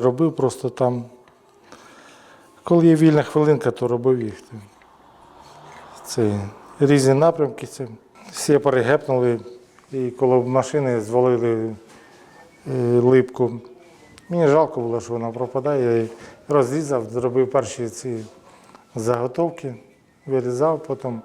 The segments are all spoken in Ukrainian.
Робив просто там. Коли є вільна хвилинка, то робив їх. Це різні напрямки. Це. Всі перегепнули і коло машини звалили е, липку. Мені жалко було, що вона пропадає. Я розрізав, зробив перші ці заготовки, вирізав потім.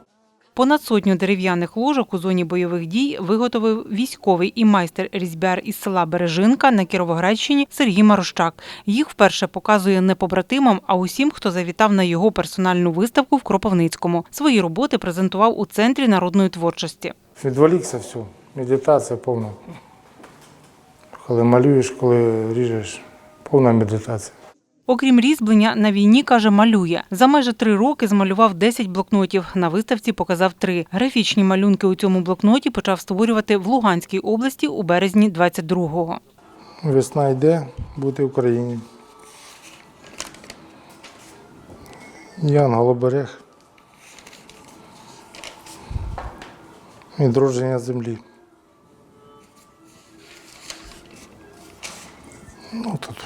Понад сотню дерев'яних ложок у зоні бойових дій виготовив військовий і майстер-різьбяр із села Бережинка на Кіровоградщині Сергій Марущак. Їх вперше показує не побратимам, а усім, хто завітав на його персональну виставку в Кропивницькому. Свої роботи презентував у центрі народної творчості. Відволікся все, медитація повна. Коли малюєш, коли ріжеш, повна медитація. Окрім різьблення, на війні каже, малює. За майже три роки змалював 10 блокнотів. На виставці показав три. Графічні малюнки у цьому блокноті почав створювати в Луганській області у березні 22-го. Весна йде, бути в Україні. Ян Голоберег. Відродження землі. Ну тут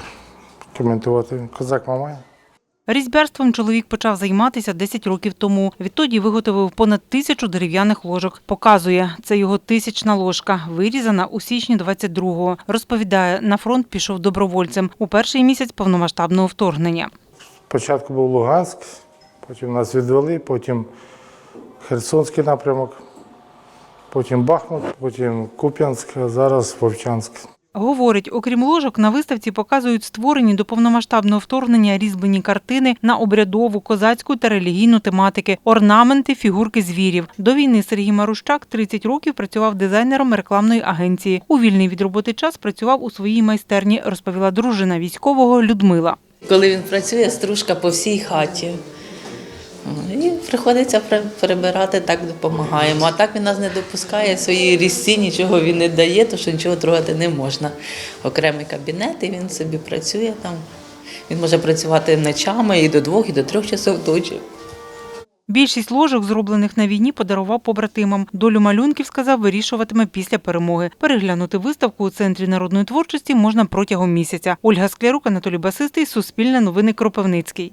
коментувати козак Мамай. Різьбярством чоловік почав займатися 10 років тому. Відтоді виготовив понад тисячу дерев'яних ложок. Показує, це його тисячна ложка, вирізана у січні 22-го. Розповідає, на фронт пішов добровольцем у перший місяць повномасштабного вторгнення. Спочатку був Луганськ, потім нас відвели, потім Херсонський напрямок, потім Бахмут, потім Куп'янськ, а зараз Вовчанськ. Говорить, окрім ложок, на виставці показують створені до повномасштабного вторгнення різьблені картини на обрядову, козацьку та релігійну тематики, орнаменти, фігурки звірів. До війни Сергій Марущак 30 років працював дизайнером рекламної агенції. У вільний від роботи час працював у своїй майстерні, розповіла дружина військового Людмила. Коли він працює, стружка по всій хаті. О, І приходиться перебирати, так допомагаємо. А так він нас не допускає своїй різці, нічого він не дає, то що нічого трогати не можна. Окремий кабінет, і він собі працює там. Він може працювати ночами і до двох, і до трьох часов ночі. Більшість ложок, зроблених на війні, подарував побратимам. Долю малюнків, сказав, вирішуватиме після перемоги. Переглянути виставку у центрі народної творчості можна протягом місяця. Ольга Склярук, Анатолій Басистий, Суспільне новини Кропивницький.